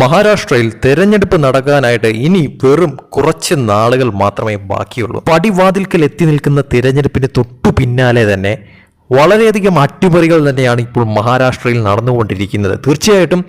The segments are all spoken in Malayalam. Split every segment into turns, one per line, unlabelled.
മഹാരാഷ്ട്രയിൽ തെരഞ്ഞെടുപ്പ് നടക്കാനായിട്ട് ഇനി വെറും കുറച്ച് നാളുകൾ മാത്രമേ ബാക്കിയുള്ളൂ. പടിവാതിൽക്കൽ എത്തി നിൽക്കുന്ന തിരഞ്ഞെടുപ്പിന് തൊട്ടു പിന്നാലെ തന്നെ വളരെയധികം അട്ടിമറികൾ തന്നെയാണ് ഇപ്പോൾ മഹാരാഷ്ട്രയിൽ നടന്നുകൊണ്ടിരിക്കുന്നത്. തീർച്ചയായിട്ടും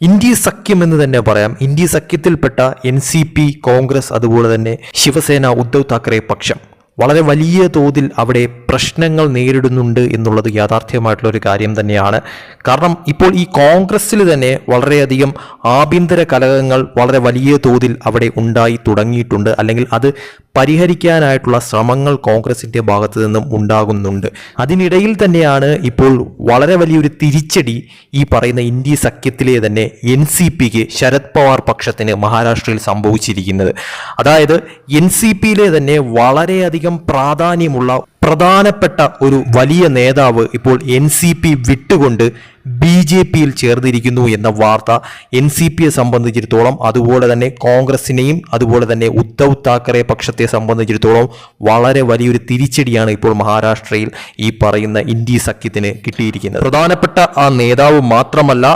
ഇന്ത്യ സഖ്യം എന്ന് തന്നെ പറയാം. ഇന്ത്യ സഖ്യത്തിൽപ്പെട്ട എൻ സി പി കോൺഗ്രസ് അതുപോലെ തന്നെ ശിവസേന ഉദ്ധവ് താക്കറെ പക്ഷം. വളരെ വലിയ തോതിൽ അവിടെ പ്രശ്നങ്ങൾ നേരിടുന്നുണ്ട് എന്നുള്ളത് യാഥാർത്ഥ്യമായിട്ടുള്ള ഒരു കാര്യം തന്നെയാണ്. കാരണം ഇപ്പോൾ ഈ കോൺഗ്രസ്സിൽ തന്നെ വളരെയധികം ആഭ്യന്തര കലഹങ്ങൾ വളരെ വലിയ തോതിൽ അവിടെ ഉണ്ടായി തുടങ്ങിയിട്ടുണ്ട്. അല്ലെങ്കിൽ അത് പരിഹരിക്കാനായിട്ടുള്ള ശ്രമങ്ങൾ കോൺഗ്രസിന്റെ ഭാഗത്തു നിന്നും ഉണ്ടാകുന്നുണ്ട്. അതിനിടയിൽ തന്നെയാണ് ഇപ്പോൾ വളരെ വലിയൊരു തിരിച്ചടി ഈ പറയുന്ന ഇന്ത്യ സഖ്യത്തിലെ തന്നെ എൻ സി പിക്ക് ശരത് പവാർ പക്ഷത്തിന് മഹാരാഷ്ട്രയിൽ സംഭവിച്ചിരിക്കുന്നത്. അതായത് എൻ സി പിയിലെ തന്നെ വളരെയധികം പ്രാധാന്യമുള്ള പ്രധാനപ്പെട്ട ഒരു വലിയ നേതാവ് ഇപ്പോൾ എൻ സി പി വിട്ടുകൊണ്ട് ബി ജെ പിയിൽ ചേർന്നിരിക്കുന്നു എന്ന വാർത്ത എൻ സി പിയെ സംബന്ധിച്ചിടത്തോളം അതുപോലെ തന്നെ കോൺഗ്രസിനെയും അതുപോലെ തന്നെ ഉദ്ധവ് താക്കറെ പക്ഷത്തെ സംബന്ധിച്ചിടത്തോളം വളരെ വലിയൊരു തിരിച്ചടിയാണ് ഇപ്പോൾ മഹാരാഷ്ട്രയിൽ ഈ പറയുന്ന ഇന്ത്യ സഖ്യത്തിന് കിട്ടിയിരിക്കുന്നത്. പ്രധാനപ്പെട്ട ആ നേതാവ് മാത്രമല്ല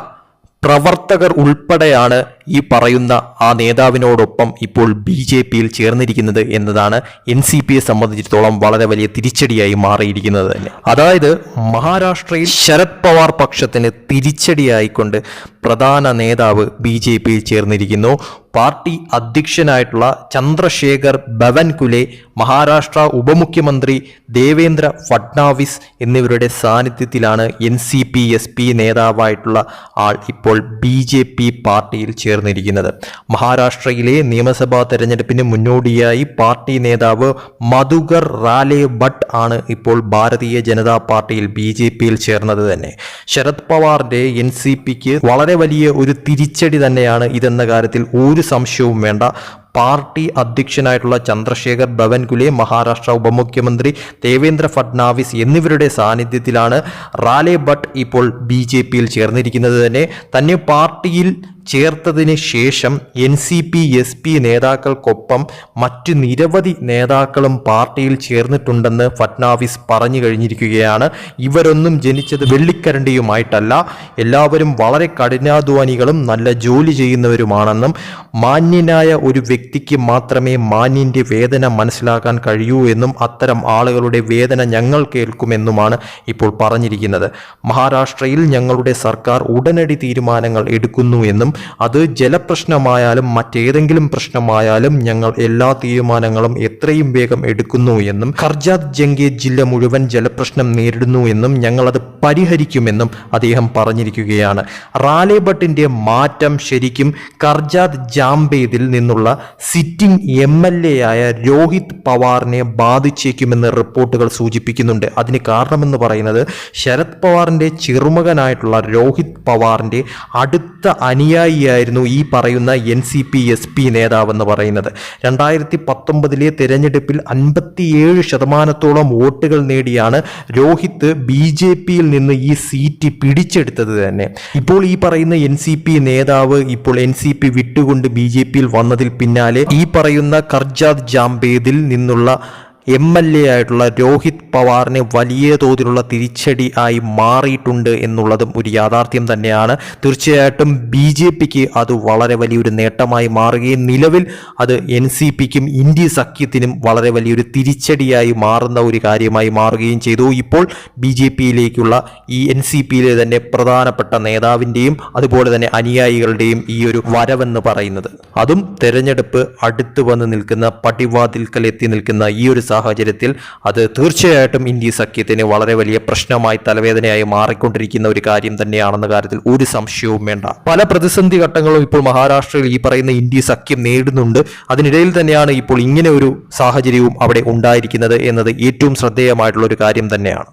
പ്രവർത്തകർ ഉൾപ്പെടെയാണ് ഈ പറയുന്ന ആ നേതാവിനോടൊപ്പം ഇപ്പോൾ ബി ജെ പിയിൽ ചേർന്നിരിക്കുന്നത് എന്നതാണ് എൻ സി പിയെ സംബന്ധിച്ചിടത്തോളം വളരെ വലിയ തിരിച്ചടിയായി മാറിയിരിക്കുന്നത് തന്നെ. അതായത് മഹാരാഷ്ട്രയിൽ ശരത് പവാർ പക്ഷത്തിന് തിരിച്ചടിയായിക്കൊണ്ട് പ്രധാന നേതാവ് ബി ജെ പിയിൽ ചേർന്നിരിക്കുന്നു. പാർട്ടി അധ്യക്ഷനായിട്ടുള്ള ചന്ദ്രശേഖർ ബവൻകുലെ മഹാരാഷ്ട്ര ഉപമുഖ്യമന്ത്രി ദേവേന്ദ്ര ഫഡ്നാവിസ് എന്നിവരുടെ സാന്നിധ്യത്തിലാണ് N C P S P നേതാവായിട്ടുള്ള ആൾ ഇപ്പോൾ ബി ജെ പി പാർട്ടിയിൽ ചേർന്നിരിക്കുന്നത്. മഹാരാഷ്ട്രയിലെ നിയമസഭാ തെരഞ്ഞെടുപ്പിന് മുന്നോടിയായി പാർട്ടി നേതാവ് മധുകർ റാലെ ഭട്ട് ആണ് ഇപ്പോൾ ഭാരതീയ ജനതാ പാർട്ടിയിൽ ബി ജെ പിയിൽ ചേർന്നത് തന്നെ. ശരത് പവാറിന്റെ എൻ സി പിക്ക് വളരെ വലിയ ഒരു തിരിച്ചടി തന്നെയാണ് ഇതെന്ന കാര്യത്തിൽ ഒരു സംശയവും വേണ്ട. പാർട്ടി അധ്യക്ഷനായിട്ടുള്ള ചന്ദ്രശേഖർ ബവൻകുലെ മഹാരാഷ്ട്ര ഉപമുഖ്യമന്ത്രി ദേവേന്ദ്ര ഫഡ്നാവിസ് എന്നിവരുടെ സാന്നിധ്യത്തിലാണ് റാലെ ഭട്ട് ഇപ്പോൾ ബി ജെ പിയിൽ ചേർന്നിരിക്കുന്നത് തന്നെ. തന്നെ പാർട്ടിയിൽ ചേർത്തതിന് ശേഷം N C P S P നേതാക്കൾക്കൊപ്പം മറ്റ് നിരവധി നേതാക്കളും പാർട്ടിയിൽ ചേർന്നിട്ടുണ്ടെന്ന് ഫട്നാവിസ് പറഞ്ഞു കഴിഞ്ഞിരിക്കുകയാണ്. ഇവരൊന്നും ജനിച്ചത് വെള്ളിക്കരണ്ടിയുമായിട്ടല്ല. എല്ലാവരും വളരെ കഠിനാധ്വാനികളും നല്ല ജോലി ചെയ്യുന്നവരുമാണെന്നും മാന്യനായ ഒരു വ്യക്തിക്ക് മാത്രമേ മാന്യന്റെ വേദന മനസ്സിലാക്കാൻ കഴിയൂ എന്നും അത്തരം ആളുകളുടെ വേദന ഞങ്ങൾ കേൾക്കുമെന്നുമാണ് ഇപ്പോൾ പറഞ്ഞിരിക്കുന്നത്. മഹാരാഷ്ട്രയിൽ ഞങ്ങളുടെ സർക്കാർ ഉടനടി തീരുമാനങ്ങൾ എടുക്കുന്നു എന്നും അത് ജലപ്രശ്നമായാലും മറ്റേതെങ്കിലും പ്രശ്നമായാലും ഞങ്ങൾ എല്ലാ തീരുമാനങ്ങളും എത്രയും വേഗം എടുക്കുന്നു എന്നും ഖർജാദ് ജംഗെ ജില്ല മുഴുവൻ ജലപ്രശ്നം നേരിടുന്നു എന്നും ഞങ്ങൾ അത് പരിഹരിക്കുമെന്നും അദ്ദേഹം പറഞ്ഞിരിക്കുകയാണ്. റാലെ ഭട്ടിന്റെ മാറ്റം ശരിക്കും കർജാദ് ജാംബേദിൽ നിന്നുള്ള സിറ്റിംഗ് എം എൽ എ ആയ രോഹിത് പവാറിനെ ബാധിച്ചേക്കുമെന്ന് റിപ്പോർട്ടുകൾ സൂചിപ്പിക്കുന്നുണ്ട്. അതിന് കാരണമെന്ന് പറയുന്നത് ശരത് പവാറിന്റെ ചെറുമകനായിട്ടുള്ള രോഹിത് പവാറിന്റെ അടുത്ത അനുയായിയായിരുന്നു ഈ പറയുന്ന N C P S P നേതാവെന്ന് പറയുന്നത്. രണ്ടായിരത്തി പത്തൊമ്പതിലെ തെരഞ്ഞെടുപ്പിൽ അൻപത്തിയേഴ് ശതമാനത്തോളം വോട്ടുകൾ നേടിയാണ് രോഹിത് ബി ജെ പിയിൽ നിന്ന് ഈ സീറ്റ് പിടിച്ചെടുത്തത് തന്നെ. ഇപ്പോൾ ഈ പറയുന്ന എൻ സി പി നേതാവ് ഇപ്പോൾ എൻ സി പി വിട്ടുകൊണ്ട് ബി ജെ പിയിൽ വന്നതിൽ പിന്നാലെ ഈ പറയുന്ന കർജാദ് ജാംബേദിൽ നിന്നുള്ള എം എൽ എ ആയിട്ടുള്ള രോഹിത് പവാറിന് വലിയ തോതിലുള്ള തിരിച്ചടി ആയി മാറിയിട്ടുണ്ട് എന്നുള്ളതും ഒരു യാഥാർത്ഥ്യം തന്നെയാണ്. തീർച്ചയായിട്ടും ബി ജെ പിക്ക് അത് വളരെ വലിയൊരു നേട്ടമായി മാറുകയും നിലവിൽ അത് എൻ സി പിക്കും ഇന്ത്യ സഖ്യത്തിനും വളരെ വലിയൊരു തിരിച്ചടിയായി മാറുന്ന ഒരു കാര്യമായി മാറുകയും ചെയ്തു. ഇപ്പോൾ ബി ജെ പിയിലേക്കുള്ള ഈ എൻ സി പിയിലെ തന്നെ പ്രധാനപ്പെട്ട നേതാവിന്റെയും അതുപോലെ തന്നെ അനുയായികളുടെയും ഈ ഒരു വരവെന്ന് പറയുന്നത്. അതും തെരഞ്ഞെടുപ്പ് അടുത്ത് വന്ന് നിൽക്കുന്ന പടിവാതിൽക്കൽ എത്തി നിൽക്കുന്ന ഈ ഒരു സാഹചര്യത്തിൽ അത് തീർച്ചയായിട്ടും ഇന്ത്യ സഖ്യത്തിന് വളരെ വലിയ പ്രശ്നമായി തലവേദനയായി മാറിക്കൊണ്ടിരിക്കുന്ന ഒരു കാര്യം തന്നെയാണെന്ന കാര്യത്തിൽ ഒരു സംശയവും വേണ്ട. പല പ്രതിസന്ധി ഘട്ടങ്ങളും ഇപ്പോൾ മഹാരാഷ്ട്രയിൽ ഈ പറയുന്ന ഇന്ത്യ സഖ്യം നേടുന്നുണ്ട് അതിനിടയിൽ തന്നെയാണ് ഇപ്പോൾ ഇങ്ങനെ ഒരു സാഹചര്യവും അവിടെ ഉണ്ടായിരിക്കുന്നത് എന്നത് ഏറ്റവും ശ്രദ്ധേയമായിട്ടുള്ള ഒരു കാര്യം തന്നെയാണ്.